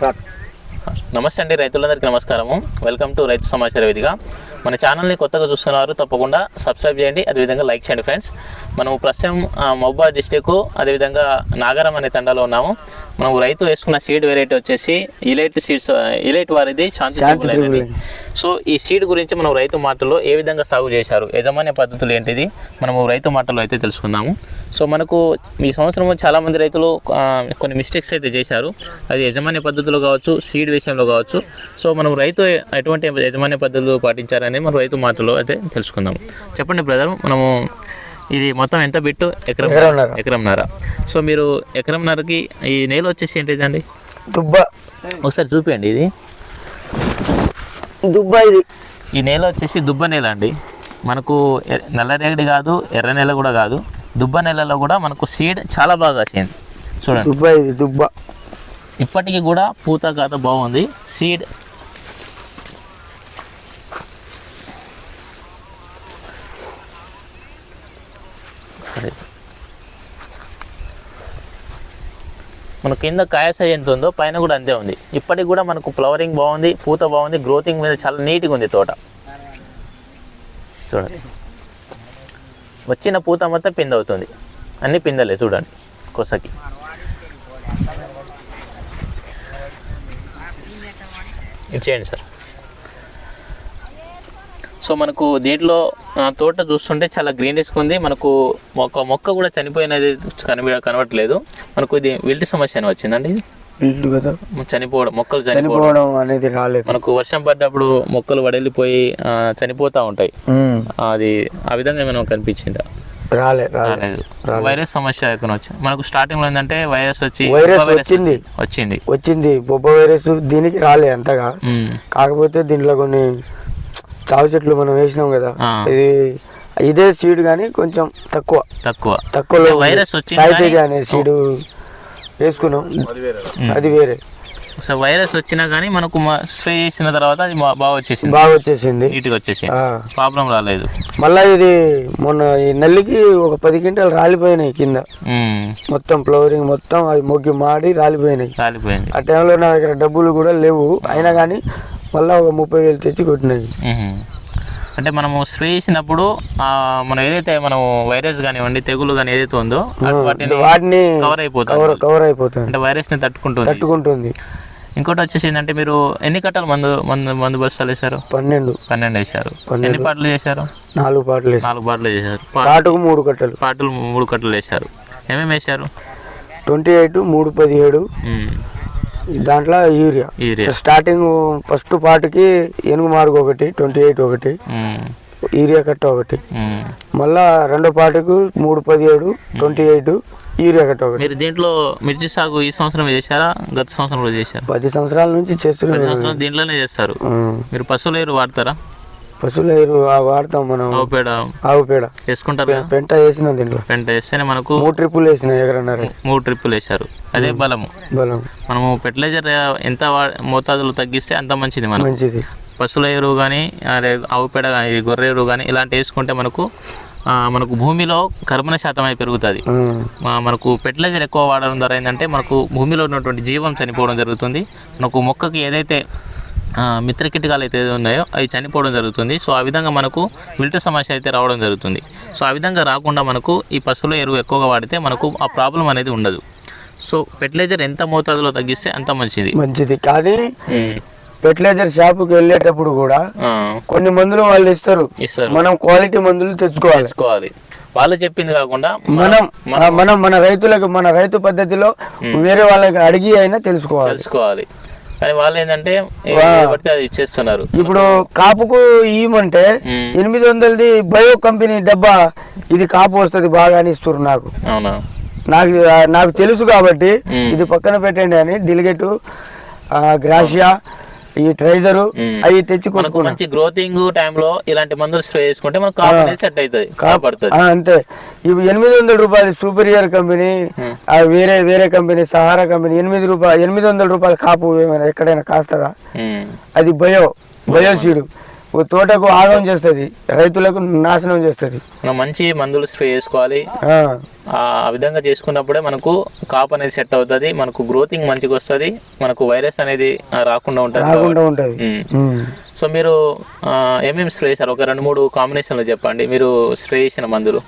Sir. నమస్తే అండి రైతులందరికీ నమస్కారము. వెల్కమ్ టు రైతు సమాచార వేదిక. మన ఛానల్ని కొత్తగా చూస్తున్నారు తప్పకుండా సబ్స్క్రైబ్ చేయండి అదేవిధంగా లైక్ చేయండి ఫ్రెండ్స్. మనము ప్రస్తుతం ఆ, మహబూబాద్ డిస్టిక్ అదేవిధంగా నాగరం అనే తండాలో ఉన్నాము. మనం రైతు వేసుకున్న సీడ్ వెరైటీ వచ్చేసి ఇలైట్ సీడ్స్ ఇలైట్ వారిది శాంతి. సో ఈ సీడ్ గురించి మనం రైతు మాటల్లో ఏ విధంగా సాగు చేశారు యజమాన్య పద్ధతులు ఏంటిది మనము రైతు మాటల్లో అయితే తెలుసుకుందాము. సో మనకు ఈ సంవత్సరం చాలా మంది రైతులు కొన్ని మిస్టేక్స్ అయితే చేశారు. అది యజమాన్య పద్ధతులు కావచ్చు సీడ్ విషయంలో కావచ్చు. సో మనం రైతు ఎటువంటి యజమాన్య పద్ధతులు పాటించారని మనం రైతు మాటలో అయితే తెలుసుకుందాం చెప్పండి బ్రదర్ మనము ఇది మొత్తం ఎంత బిట్టు? ఎకరం ఎకరంన్నర. సో మీరు ఎకరంన్నరకి ఈ నేల వచ్చేసి ఏంటిదండి? దుబ్బ. ఒకసారి చూపించండి ఇది. దుబ్బ ఇది. ఈ నేల వచ్చేసి దుబ్బ నేల అండి. మనకు నల్లరేగడి కాదు ఎర్ర నేల కూడా కాదు. దుబ్బ నేలలో కూడా మనకు సీడ్ చాలా బాగా వచ్చింది చూడండి. దుబ్బ ఇది దుబ్బ. ఇప్పటికీ కూడా పూత కాత బాగుంది. సీడ్ సరే మన కింద కాయ సైజ్ ఎంత ఉందో పైన కూడా అంతే ఉంది. ఇప్పటికి కూడా మనకు ఫ్లవరింగ్ బాగుంది పూత బాగుంది గ్రోతింగ్ మీద చాలా నీట్గా ఉంది తోట. చూడండి. వచ్చిన పూత మొత్తం పింద అవుతుంది. అన్ని పిందలే చూడండి కొసకి. ఇచ్చేయండి చేయండి సార్. సో మనకు దీంట్లో తోట చూస్తుంటే చాలా గ్రీనిష్గా ఉంది. మనకు మొక్క మొక్క కూడా చనిపోయినది కనిపి కనబడట్లేదు. మనకు ఇది విల్టి సమస్య అని వచ్చిందండి చనిపోవడం మొక్కలు చనిపోవడం. అనేది రాలేదు. మనకు వర్షం పడ్డప్పుడు మొక్కలు వడలిపోయి చనిపోతూ ఉంటాయి. అది ఆ విధంగా ఏమైనా కనిపించిందా? రాలే రాలే. రాలేదు. వైరస్ సమస్య మనకు స్టార్టింగ్లో ఏంటంటే వైరస్ వచ్చి వైరస్ వచ్చింది. వచ్చింది. వచ్చింది. బొబ్బ వైరస్ దీనికి రాలే అంతగా. కాకపోతే దీంట్లో కొన్ని చావు చెట్లు మనం వేసినాం కదా. ఇది ఇదే సీడ్ కానీ కొంచెం తక్కువ. తక్కువ. తక్కువలో వైరస్ వచ్చింది అనే సీడ్ వేసుకున్నాం. అది వేరే సో వైరస్ వచ్చినా కానీ మనకు స్ప్రే చేసిన తర్వాత అది బాగా వచ్చేసింది. బాగా వచ్చేసింది. నీట్గా వచ్చేసింది. ఆ. ప్రాబ్లం రాలేదు. మళ్ళా ఇది మొన్న ఈ నల్లికి ఒక పది క్వింటాలు రాలిపోయినాయి కింద. మొత్తం ఫ్లవరింగ్ మొత్తం అవి మొగ్గి మాడి రాలిపోయినాయి. కాలిపోయింది ఆ టైంలో నా దగ్గర డబ్బులు కూడా లేవు. అయినా కానీ మళ్ళీ ఒక ముప్పై వేలు తెచ్చి కొట్టినాయి ఉహుం. అంటే మనము స్ప్రే చేసినప్పుడు మనం ఏదైతే మనం వైరస్ కానివ్వండి తెగులు కానీ ఏదైతే ఉందో వాటిని కవర్ అయిపోతుంది. కవర్ అయిపోతుంది. అంటే వైరస్ని తట్టుకుంటుంది. తట్టుకుంటుంది. ఇంకోటి వచ్చేసి ఏంటంటే మీరు ఎన్ని కట్టాలు మందు మందు మందు బస్తాలు వేశారు? పన్నెండు. పన్నెండు వేశారు. ఎన్ని పాటలు చేశారు? నాలుగు పాటలు నాలుగు పాటలు చేశారు. పాటకు మూడు కట్టలు. పాటలు మూడు కట్టలు వేశారు. ఏమేమి వేశారు? ట్వంటీ ఎయిట్ మూడు పదిహేడు. దాంట్లో యూరియా. స్టార్టింగ్ ఫస్ట్ పాటకి ఏనుగు మార్గు ఒకటి ట్వంటీ ఎయిట్ ఒకటి. యూరియా కట్ట ఒకటి. మళ్ళా రెండో పాటకు మూడు పదిహేడు ట్వంటీ ఎయిట్ యూరియా కట్ట ఒకటి. మీరు దీంట్లో మిర్చి సాగు ఈ సంవత్సరం చేశారా? గత సంవత్సరం కూడా చేశారు? పది సంవత్సరాల నుంచి ప్రతి చేస్తున్నాం సంవత్సరం దీంట్లోనే చేస్తారు. మీరు పశువుల ఎరువు వాడతారా? పశువుల ఎరువు వాడతాం మనం. ఆవు పేడ. ఆవు పేడ. వేసుకుంటారు పెంట వేసిన దీంట్లో. పెంట వేస్తేనే మనకు మూడు ట్రిప్పులు వేసిన ఎకరన్నర. మూడు ట్రిప్పులు వేశారు. అదే బలము. బలం మనము ఫెర్టిలైజర్ ఎంత మోతాదులు తగ్గిస్తే అంత మంచిది మనం మంచిది. పశువుల ఎరువు కానీ ఆవు పేడ కానీ గొర్రె ఎరువు కానీ ఇలాంటి వేసుకుంటే మనకు మనకు భూమిలో కర్బన శాతం అయి పెరుగుతుంది. మనకు ఫెర్టిలైజర్ ఎక్కువ వాడడం ద్వారా ఏంటంటే మనకు భూమిలో ఉన్నటువంటి జీవం చనిపోవడం జరుగుతుంది. మనకు మొక్కకి ఏదైతే మిత్ర కీటకాలు అయితే ఉన్నాయో అవి చనిపోవడం జరుగుతుంది. సో ఆ విధంగా మనకు విల్ట సమస్య అయితే రావడం జరుగుతుంది. సో ఆ విధంగా రాకుండా మనకు ఈ పశువుల ఎరువు ఎక్కువగా వాడితే మనకు ఆ ప్రాబ్లం అనేది ఉండదు. సో ఫెర్టిలైజర్ ఎంత మోతాదులో తగ్గిస్తే అంత మంచిది. మంచిది. కానీ. ఫెర్టిలైజర్ షాపుకి వెళ్ళేటప్పుడు కూడా కొన్ని మందులు వాళ్ళు ఇస్తారు. ఇస్తారు. మనం క్వాలిటీ మందులు తెచ్చుకోవాలి. తెచ్చుకోవాలి. వాళ్ళు చెప్పింది కాకుండా మనం మనం మన రైతులకు మన రైతు పద్ధతిలో వేరే వాళ్ళకి అడిగి అయినా తెలుసుకోవాలి. తెలుసుకోవాలి. కానీ వాళ్ళు ఏంటంటే పడితే అది ఇచ్చేస్తున్నారు ఇప్పుడు కాపుకు మ్మ్. ఎనిమిది వందలది బయో కంపెనీ డబ్బా ఇది కాపు వస్తుంది బాగా అని ఇస్తారు నాకు అవునా నాకు నాకు తెలుసు కాబట్టి. ఇది పక్కన పెట్టండి అని డిలిగేట్ గ్రాషియా ఈ ట్రైజరు. అవి తెచ్చి మంచి గ్రోతింగ్ టైంలో ఇలాంటి మందులు స్ప్రే చేసుకుంటే మనకు కాపు అనేది సెట్ అవుతుంది కాపాడుతుంది. అంతే. ఇవి ఎనిమిది వందల రూపాయలు సూపరియర్ కంపెనీ ఆ, వేరే వేరే కంపెనీ సహారా కంపెనీ ఎనిమిది రూపాయలు ఎనిమిది వందల రూపాయల కాపు ఏమైనా ఎక్కడైనా కాస్తుందా. అది బయో బయో సీడు. ఓ తోటకు ఆగం చేస్తుంది రైతులకు నాశనం చేస్తుంది. మనం మంచి మందులు స్ప్రే చేసుకోవాలి. ఆ, విధంగా చేసుకున్నప్పుడే మనకు కాప్ అనేది సెట్ అవుతుంది మనకు గ్రోతింగ్ మంచిగా వస్తుంది మనకు వైరస్ అనేది రాకుండా ఉంటుంది. రాకుండా ఉంటుంది. ఉమ్. సో మీరు ఏమేమి స్ప్రే చేశారు? ఒక రెండు మూడు కాంబినేషన్లు చెప్పండి. మీరు స్ప్రే చేసిన మందులు.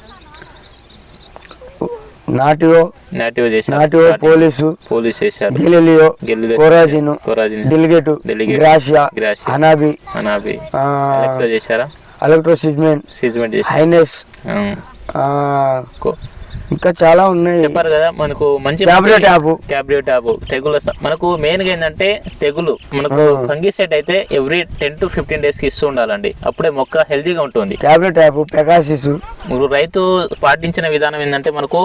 నాటియో నాటివ్ చేశారు. నాటియో పోలీసు పోలీస్ చేశారు. గిలిలియో గెల్లు కోరాజిన్ కొరాజిన్. డిలిగేటు. గ్రాషియా అనాబి ఎలక్ట్రో చేశారా? ఎలక్ట్రోసిజ్మెంట్ సీజ్మెంట్ చేశారు. హైనెస్ ఇంకా చాలా ఉన్నాయి. చెప్పారు కదా మనకు మంచి ట్యాబ్ క్యాబ్రియో ట్యాబ్ తెగుల మనకు మెయిన్గా ఏంటంటే తెగులు. మనకు ఫంగిసైడ్ అయితే ఎవ్రీ టెన్ టు ఫిఫ్టీన్ డేస్కి ఇస్తూ ఉండాలండి. అప్పుడే మొక్క హెల్తీగా ఉంటుంది. టాబ్లెట్ ట్యాబ్ మీరు రైతు పాటించిన విధానం ఏంటంటే మనకు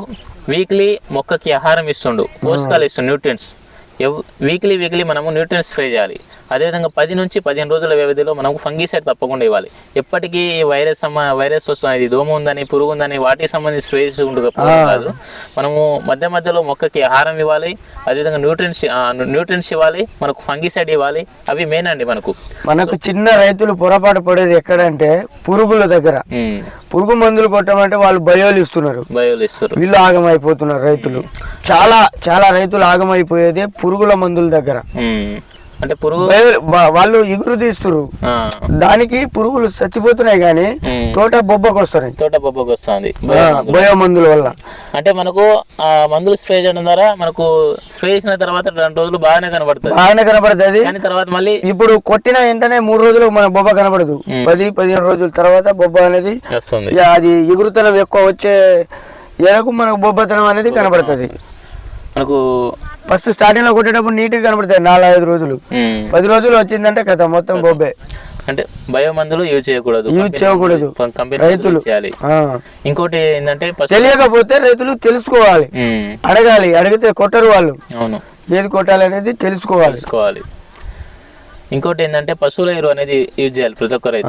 వీక్లీ మొక్కకి ఆహారం ఇస్తుండు. పోషకాలు ఇస్తుండు న్యూట్రియన్స్ వీక్లీ వీక్లీ మనము న్యూట్రియన్స్ స్ప్రే చేయాలి. అదేవిధంగా పది నుంచి పదిహేను రోజుల వ్యవధిలో మనకు ఫంగిసైడ్ తప్పకుండా ఇవ్వాలి. ఎప్పటికీ ఈ వైరస్ వైరస్ వస్తుంది ఇది దోమ ఉందని పురుగు ఉందని వాటికి సంబంధించి స్ప్రే చేసుకుంటూ కాదు. మనము మధ్య మధ్యలో మొక్కకి ఆహారం ఇవ్వాలి అదేవిధంగా న్యూట్రియన్స్ న్యూట్రియన్స్ ఇవ్వాలి మనకు ఫంగిసైడ్ ఇవ్వాలి అవి మెయిన్ అండి మనకు. మనకు చిన్న రైతులు పొరపాటు పడేది ఎక్కడంటే పురుగుల దగ్గర. పురుగు మందులు కొట్టమంటే వాళ్ళు బయోలు ఇస్తున్నారు. వీళ్ళు ఆగమైపోతున్నారు రైతులు. చాలా చాలా రైతులు ఆగమైపోయేదే పురుగుల మందుల దగ్గర. అంటే పురుగు వాళ్ళు ఇగురు తీస్తున్నారు ఆ, దానికి పురుగులు చచ్చిపోతున్నాయి కానీ. తోట బొబ్బకు వస్తున్నాయి. తోట బొబ్బకు వస్తుంది. బయో మందుల. వల్ల. అంటే మనకు ఆ మందులు స్ప్రే చేయడం ద్వారా మనకు స్ప్రే చేసిన తర్వాత రెండు రోజులు బాగానే కనబడుతుంది. బాగానే కనబడుతుంది. కానీ తర్వాత మళ్ళీ ఇప్పుడు కొట్టిన వెంటనే మూడు రోజులు మన బొబ్బ కనబడదు. పది పదిహేను రోజుల తర్వాత బొబ్బ అనేది వస్తుంది. అది ఎగురుతనం ఎక్కువ వచ్చే ఎరకు మనకు బొబ్బతనం అనేది కనబడుతుంది. మనకు ఫస్ట్ స్టార్టింగ్లో కొట్టేటప్పుడు నీట్గా కనబడుతుంది నాలుగు ఐదు రోజులు పది రోజులు వచ్చిందంటే కథ మొత్తం బొబ్బే. అంటే బయో మందులు యూజ్ చేయకూడదు యూజ్ చేయకూడదు. రైతులు. చేయాలి. ఇంకోటి ఏంటంటే తెలియకపోతే రైతులు తెలుసుకోవాలి. అడగాలి అడిగితే కొట్టరు వాళ్ళు. అవును. ఏది కొట్టాలి అనేది తెలుసుకోవాలి. తెలుసుకోవాలి. ఇంకోటి ఏంటంటే పశువుల ఎరువు అనేది యూజ్ చేయాలి ప్రతి ఒక్క రైతు.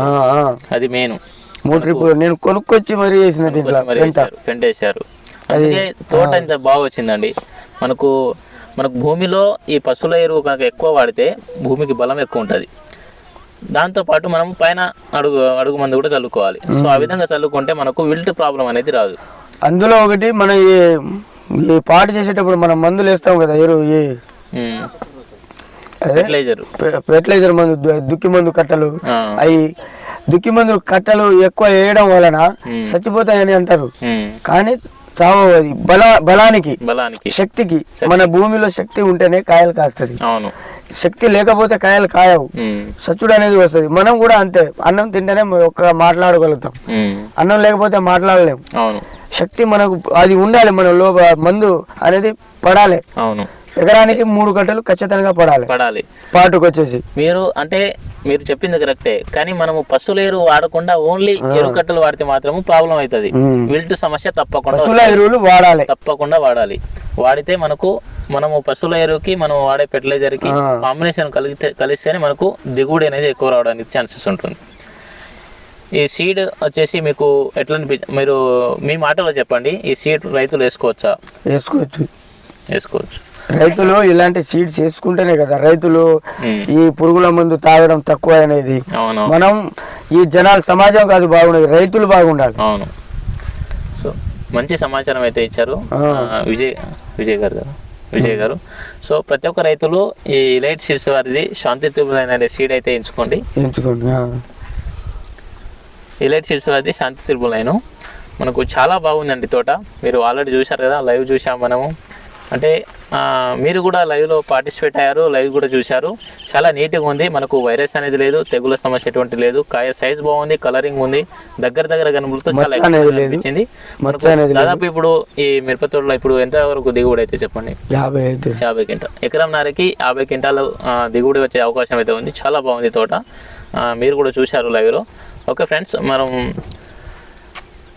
అది మెయిన్. మూడు ట్రిప్పులు నేను కొనుక్కొచ్చి మరీ చేసిన దీంట్లో పెంట. పెంటేశారు. అందుకే తోట ఇంత బాగా వచ్చిందండి. మనకు మనకు భూమిలో ఈ పశువుల ఎరువు కనుక ఎక్కువ వాడితే భూమికి బలం ఎక్కువ ఉంటుంది. దాంతోపాటు మనం పైన అడుగు అడుగు మందు కూడా చల్లుకోవాలి. సో ఆ విధంగా చల్లుకుంటే మనకు విల్ట్ ప్రాబ్లం అనేది రాదు. అందులో ఒకటి మనం ఈ ఈ పాటు చేసేటప్పుడు మనం మందులు వేస్తాం కదా ఎరువు ఈ ఫెర్టిలైజర్. ఫెర్టిలైజర్ మందు దుక్కి మందు కట్టలు. అవి దుక్కి మందు కట్టలు ఎక్కువ వేయడం వలన చచ్చిపోతాయని అంటారు. కానీ చావు అది. బల బలానికి బలానికి. శక్తికి. మన భూమిలో శక్తి ఉంటేనే కాయలు కాస్తుంది. అవును. శక్తి లేకపోతే కాయలు కాయవు. సచ్చుడు అనేది వస్తుంది. మనం కూడా అంతే. అన్నం తింటేనే ఒక మాట్లాడగలుగుతాం. అన్నం లేకపోతే మాట్లాడలేం. అవును. శక్తి మనకు అది ఉండాలి మన లోప మందు అనేది పడాలి. అవును. ఎకరానికి మూడు గంటలు ఖచ్చితంగా పడాలి. పడాలి. పాటుకు వచ్చేసి మీరు అంటే మీరు చెప్పింది కరెక్టే. కానీ మనము పశువుల ఎరువు వాడకుండా ఓన్లీ ఎరుకట్టలు వాడితే మాత్రము ప్రాబ్లం అవుతుంది. విల్ట్ సమస్య తప్పకుండా పశువుల ఎరువులు వాడాలి. తప్పకుండా వాడాలి. వాడితే మనకు మనము పశువుల ఎరువుకి మనం వాడే ఫెర్టిలైజర్కి ఆ. కాంబినేషన్ కలిగితే కలిస్తేనే మనకు దిగుబడి అనేది ఎక్కువ రావడానికి ఛాన్సెస్ ఉంటుంది. ఈ సీడ్ వచ్చేసి మీకు ఎట్లా మీరు మీ మాటలో చెప్పండి. ఈ సీడ్ రైతులు వేసుకోవచ్చా? వేసుకోవచ్చు. వేసుకోవచ్చు. రైతులు ఇలాంటి సీడ్స్ వేసుకుంటేనే కదా రైతులు. ఈ పురుగుల మందు తాగడం తక్కువ అనేది. మనం ఈ జనాల సమాజం కాదు బాగుండదు రైతులు బాగుండాలి. అవును. సో మంచి సమాచారం అయితే ఇచ్చారు. విజయ్ విజయ్ గారు విజయ్ గారు. సో ప్రతి ఒక్క రైతులు ఈ లైట్ సీడ్స్ వారిది శాంతి త్రిపుల్ అనే సీడ్ అయితే ఎంచుకోండి. ఎంచుకోండి ఆ. ఈ లైట్ సీడ్స్ వారిది శాంతి త్రిపుల్ లైను. మనకు చాలా బాగుందండి తోట. మీరు ఆల్రెడీ చూశారు కదా లైవ్ చూసాం మనము. అంటే మీరు కూడా లైవ్లో పార్టిసిపేట్ అయ్యారు లైవ్ కూడా చూశారు. చాలా నీట్గా ఉంది. మనకు వైరస్ అనేది లేదు తెగుల సమస్య ఎటువంటి లేదు. కాయ సైజ్ బాగుంది కలరింగ్ ఉంది. దగ్గర దగ్గర కనుమలతో చాలా. అనిపించింది. దాదాపు ఇప్పుడు ఈ మిరప తోటలో ఇప్పుడు ఎంత వరకు దిగుబడి అయితే చెప్పండి? యాభై యాభై క్వింటాల్. ఎకరం నారకి యాభై క్వింటాలు దిగుబడి వచ్చే అవకాశం అయితే ఉంది. చాలా బాగుంది తోట. మీరు కూడా చూశారు లైవ్లో ఓకే ఫ్రెండ్స్ మనం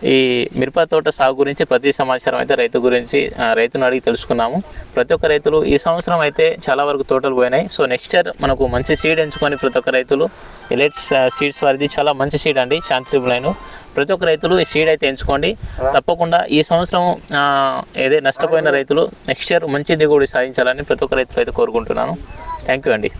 ఈ మిరప తోట సాగు గురించి ప్రతి సమాచారం అయితే రైతు గురించి రైతును అడిగి తెలుసుకున్నాము. ప్రతి ఒక్క రైతులు ఈ సంవత్సరం అయితే చాలా వరకు తోటలు పోయినాయి. సో నెక్స్ట్ ఇయర్ మనకు మంచి సీడ్ ఎంచుకొని ప్రతి ఒక్క రైతులు ఎలెట్స్ సీడ్స్ వారిది చాలా మంచి సీడ్ అండి శాంతి లైన్ ప్రతి ఒక్క రైతులు ఈ సీడ్ అయితే ఎంచుకోండి. తప్పకుండా ఈ సంవత్సరం ఏదే నష్టపోయిన రైతులు నెక్స్ట్ ఇయర్ మంచి దిగుబడి సాధించాలని ప్రతి ఒక్క రైతులు అయితే కోరుకుంటున్నాను. థ్యాంక్ యూ అండి.